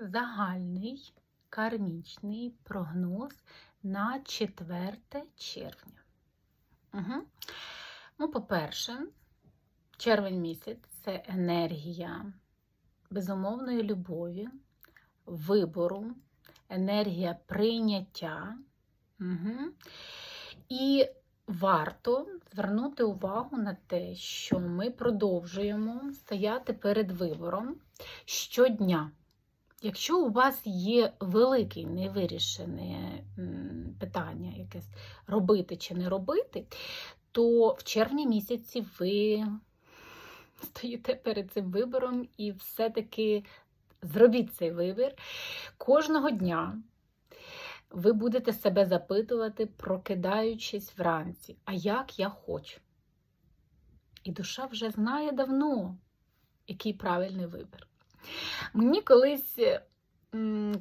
загальний кармічний прогноз на 4 червня. Угу. Ну, по-перше, червень місяць це енергія безумовної любові, вибору, енергія прийняття. Угу. І варто звернути увагу на те, що ми продовжуємо стояти перед вибором щодня. Якщо у вас є велике невирішене питання, якесь робити чи не робити, то в червні місяці ви стоїте перед цим вибором і все-таки зробіть цей вибір кожного дня. Ви будете себе запитувати, прокидаючись вранці, а як я хочу. І душа вже знає давно, який правильний вибір. Мені колись,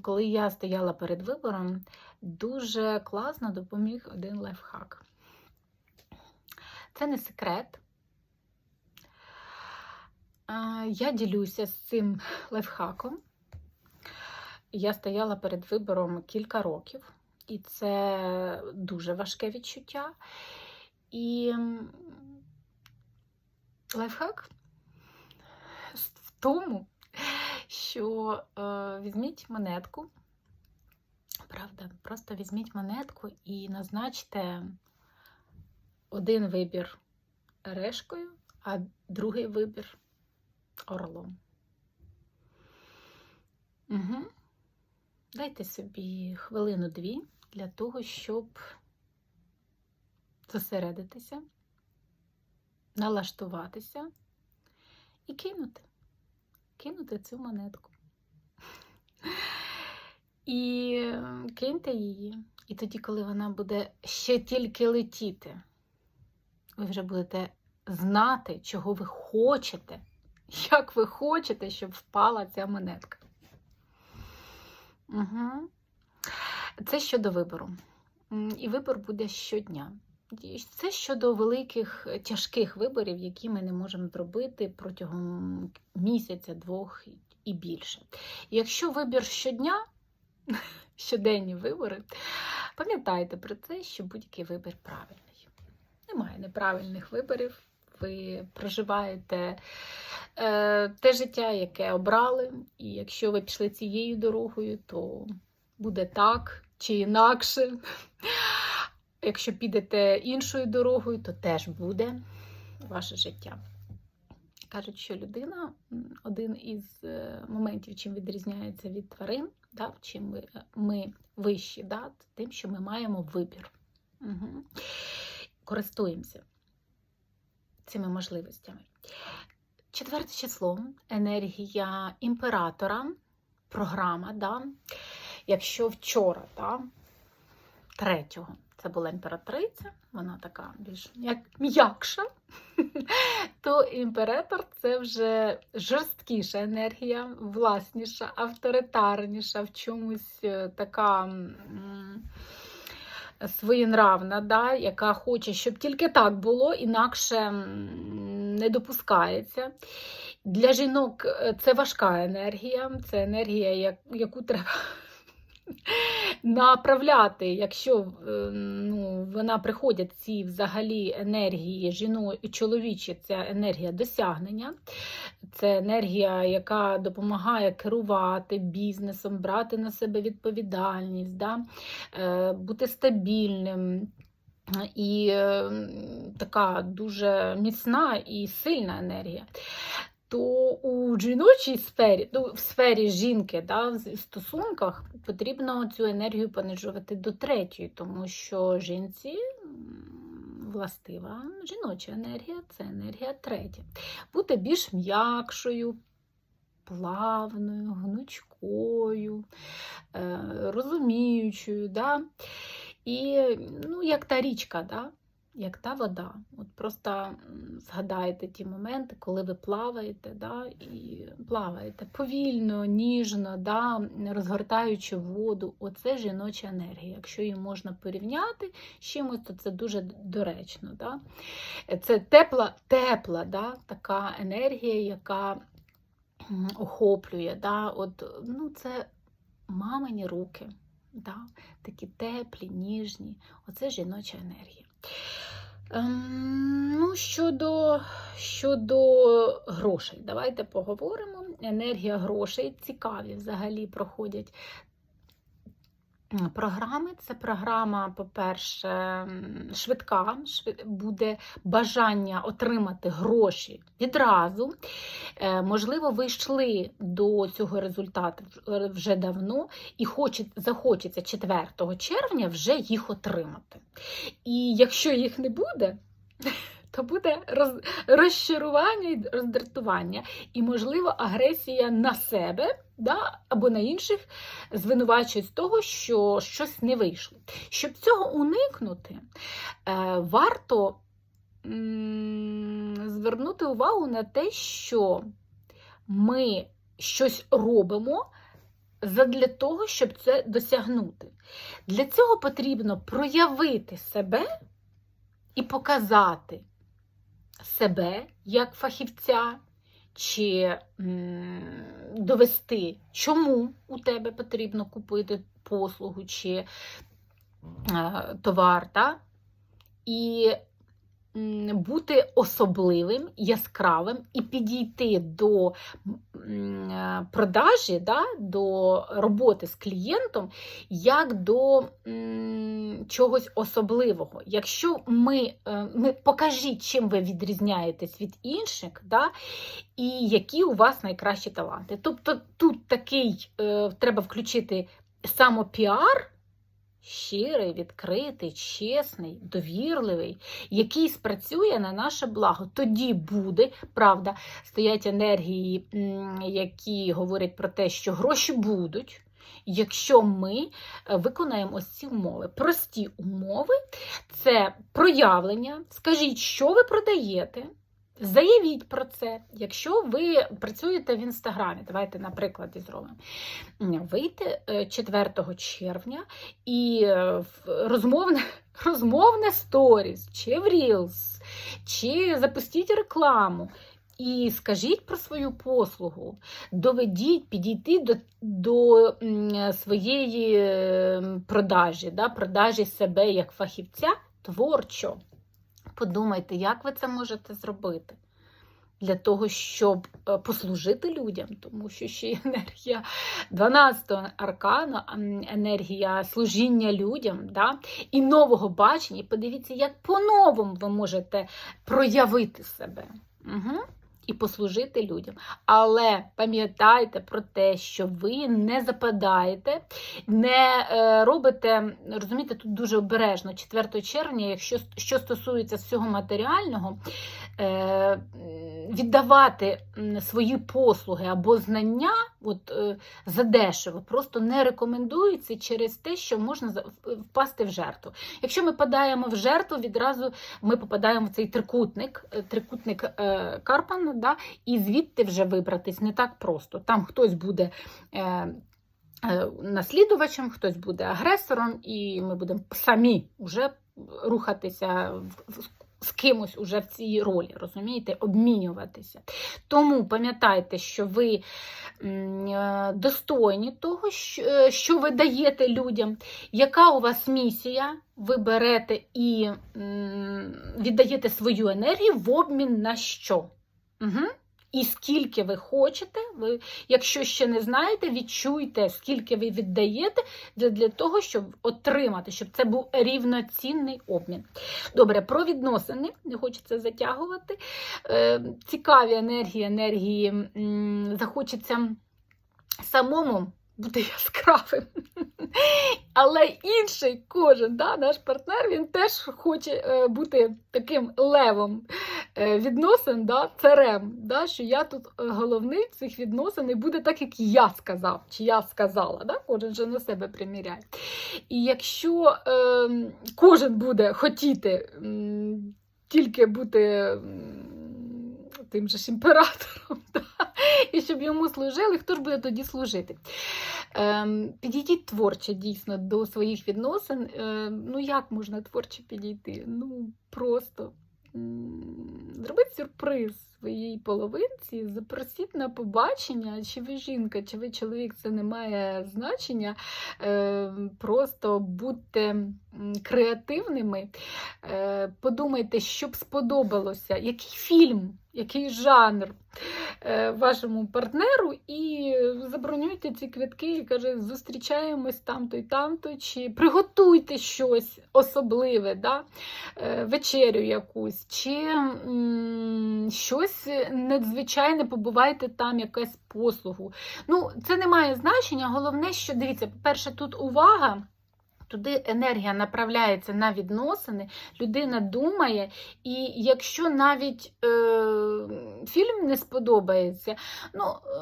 коли я стояла перед вибором, дуже класно допоміг один лайфхак. Це не секрет. Я ділюся з цим лайфхаком. Я стояла перед вибором кілька років, і це дуже важке відчуття. І лайфхак в тому, що е, візьміть монетку, правда, просто візьміть монетку і назначте один вибір решкою, а другий вибір орлом. Угу. Дайте собі хвилину-дві для того, щоб зосередитися, налаштуватися і кинути. Кинути цю монетку. І киньте її. І тоді, коли вона буде ще тільки летіти, ви вже будете знати, чого ви хочете, як ви хочете, щоб впала ця монетка. Угу. Це щодо вибору. І вибор буде щодня. Це щодо великих тяжких виборів, які ми не можемо зробити протягом місяця, двох і більше. Якщо вибір щодня, щоденні вибори, пам'ятайте про це, що будь-який вибір правильний. Немає неправильних виборів. Ви проживаєте е, те життя, яке обрали, і якщо ви пішли цією дорогою, то буде так чи інакше. Якщо підете іншою дорогою, то теж буде ваше життя. Кажуть, що людина один із е, моментів, чим відрізняється від тварин, да, чим ми, ми вищі, да, тим, що ми маємо вибір. Угу. Користуємося цими можливостями. Четверте число енергія імператора, програма. Да? Якщо вчора, да, третього, це була імператриця, вона така більш як м'якша, то імператор це вже жорсткіша енергія, власніша, авторитарніша, в чомусь е, така. Своєнравна, да, яка хоче, щоб тільки так було, інакше не допускається. Для жінок е, це важка енергія, це енергія, яку треба направляти, якщо е, ну, вона приходять ці взагалі енергії жіно, чоловічі, це енергія досягнення, це енергія, яка допомагає керувати бізнесом, брати на себе відповідальність, да? е, бути стабільним. І така дуже міцна і сильна енергія. То у жіночій сфері, ну, в сфері жінки, да, в стосунках потрібно цю енергію понижувати до третьої, тому що жінці властива жіноча енергія це енергія третя. Бути більш м'якшою, плавною, гнучкою, е, розуміючою. Да? І ну, як та річка, да? Як та вода. От Просто згадайте ті моменти, коли ви плаваєте, да? і плаваєте повільно, ніжно, да? розгортаючи воду. Оце жіноча енергія. Якщо її можна порівняти з чимось, то це дуже доречно. Да? Це тепла, тепла да? така енергія, яка охоплює. Да? От, ну, це мамині руки, да? такі теплі, ніжні. Оце жіноча енергія. Ем, ну, щодо, щодо грошей, давайте поговоримо. Енергія грошей цікаві взагалі проходять Програми це програма, по-перше, швидка, шви- буде бажання отримати гроші відразу. Е, Можливо, ви йшли до цього результату вже давно і хоче, захочеться 4 червня вже їх отримати. І якщо їх не буде, то буде роз, розчарування і роздратування, і, можливо, агресія на себе да, або на інших звинувачують з того, що щось не вийшло. Щоб цього уникнути, е, варто звернути увагу на те, що ми щось робимо задля того, щоб це досягнути. Для цього потрібно проявити себе і показати себе як фахівця, чи довести, чому у тебе потрібно купити послугу чи е, товар, та? і бути особливим, яскравим і підійти до е, продажі, да, до роботи з клієнтом як до чогось особливого. Якщо ми, е, ми покажіть, чим ви відрізняєтесь від інших, да, і які у вас найкращі таланти. Тобто тут такий е, треба включити самопіар. Щирий, відкритий, чесний, довірливий, який спрацює на наше благо. Тоді буде, правда, стоять енергії, які говорять про те, що гроші будуть, якщо ми е, виконаємо ось ці умови. Прості умови це проявлення. Скажіть, що ви продаєте. Заявіть про це, якщо ви працюєте в інстаграмі, давайте на прикладі зробимо. Вийти е, 4 червня і е, розмовне, розмовне сторіс, чи в Reels, чи запустіть рекламу. І скажіть про свою послугу, доведіть, підійти до, до своєї е, продажі, да, продажі себе як фахівця творчо. Подумайте, як ви це можете зробити для того, щоб е, послужити людям, тому що ще енергія 12-го аркану, енергія служіння людям, да? і нового бачення. І подивіться, як по-новому ви можете проявити себе. Угу. І послужити людям. Але пам'ятайте про те, що ви не западаєте, не е, робите, розумієте, тут дуже обережно, 4 червня, якщо що стосується всього матеріального, е, віддавати свої послуги або знання от, е, задешево просто не рекомендується через те, що можна впасти в жертву. Якщо ми падаємо в жертву, відразу ми попадаємо в цей трикутник, е, трикутник е, Карпана, да, і звідти вже вибратись не так просто. Там хтось буде. Наслідувачем, хтось буде агресором, і ми будемо самі вже рухатися в- з кимось уже в цій ролі, розумієте, обмінюватися. Тому пам'ятайте, що ви е, достойні того, що, е, ви даєте людям, яка у вас місія, ви берете і віддаєте свою енергію в обмін на що? Угу. І скільки ви хочете, ви, якщо ще не знаєте, відчуйте, скільки ви віддаєте для, для того, щоб отримати, щоб це був рівноцінний обмін. Добре, про відносини, не хочеться затягувати. Е, цікаві енергії, енергії м, захочеться самому бути яскравим. Але інший кожен, да, наш партнер, він теж хоче е, бути таким левом відносин, да, царем, да, що я тут е, головний цих відносин і буде так, як я сказав, чи я сказала. Да? Кожен же на себе приміряє. І якщо е, кожен буде хотіти м, тільки бути тим же ж імператором, да? і щоб йому служили, хто ж буде тоді служити? Ем, підійдіть творче дійсно до своїх відносин. Е, ну як можна творче підійти? Ну просто зробити сюрприз. Своїй половинці, запросіть на побачення, чи ви жінка, чи ви чоловік, це не має значення. Е, Просто будьте креативними, е, подумайте, що б сподобалося, який фільм, який жанр е, вашому партнеру, і забронюйте ці квитки і каже, зустрічаємось там-то і там-то, чи приготуйте щось особливе, да? вечерю якусь, чи м, щось надзвичайне, побувайте там, якась послугу. Ну, це не має значення. Головне, що дивіться, по-перше, тут увага. Туди енергія направляється на відносини, людина думає, і якщо навіть е, фільм не сподобається, ну, е,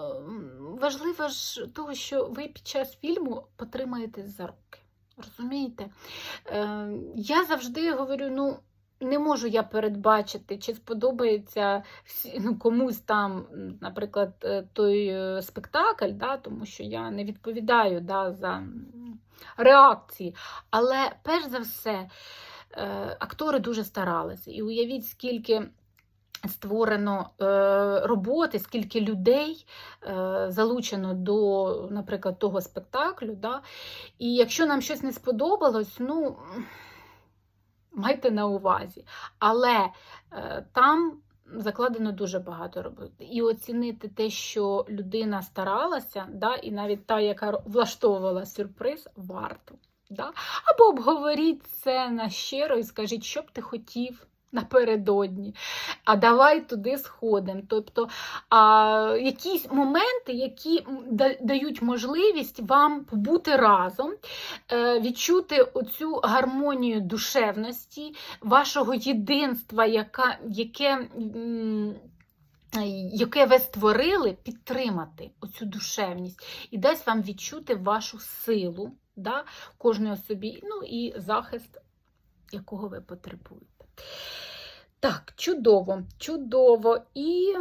важливо ж того, що ви під час фільму потримаєтесь за руки. Розумієте? Е, я завжди говорю, ну. Не можу я передбачити, чи сподобається ну, комусь там, наприклад, е, той е, спектакль, да, тому що я не відповідаю да, за реакції. Але перш за все, е, актори дуже старалися. І уявіть, скільки створено роботи, скільки людей залучено до, наприклад, того спектаклю. Да? І якщо нам щось не сподобалось, ну. Майте на увазі. Але е, там закладено дуже багато роботи. І оцінити те, що людина старалася, да, і навіть та, яка влаштовувала сюрприз, варто. Да? Або обговоріть це на щиро і скажіть, що б ти хотів напередодні, а давай туди сходимо. Тобто а, якісь моменти, які дають можливість вам побути разом, е, відчути оцю гармонію душевності, вашого єдинства, яка, яке. Яке ви створили, підтримати оцю душевність і дасть вам відчути вашу силу, да, кожної особі, ну і захист, якого ви потребуєте. Так, чудово, чудово. І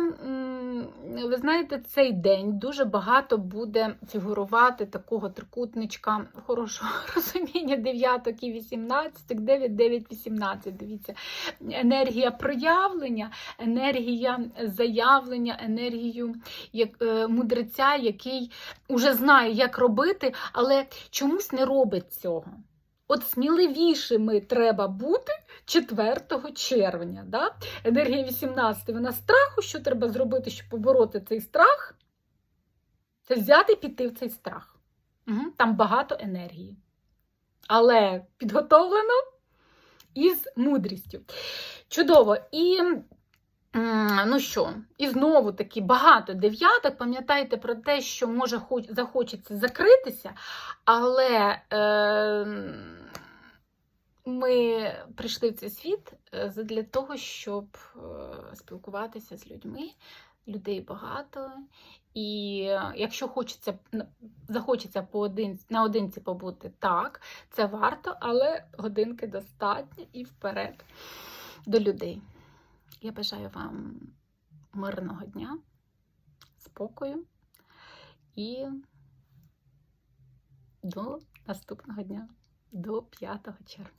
ви знаєте, цей день дуже багато буде фігурувати такого трикутничка хорошого розуміння дев'яток і вісімнадцяток, 9, 9, 18. Дивіться, енергія проявлення, енергія заявлення, енергію як, е, мудреця, який уже знає, як робити, але чомусь не робить цього. От сміливішими треба бути 4 червня. Да? Енергія 18 вона страху. Що треба зробити, щоб побороти цей страх? Це взяти і піти в цей страх. Угу. Там багато енергії. Але підготовлено із мудрістю. Чудово. І ну що, і знову таки багато дев'яток. Пам'ятайте про те, що може хоч, захочеться закритися, але. Е, ми прийшли в цей світ е, для того, щоб е, спілкуватися з людьми. Людей багато, і е, якщо хочеться захочеться наодинці побути, так, це варто, але годинки достатньо і вперед до людей. Я бажаю вам мирного дня, спокою і до наступного дня, до 5 червня.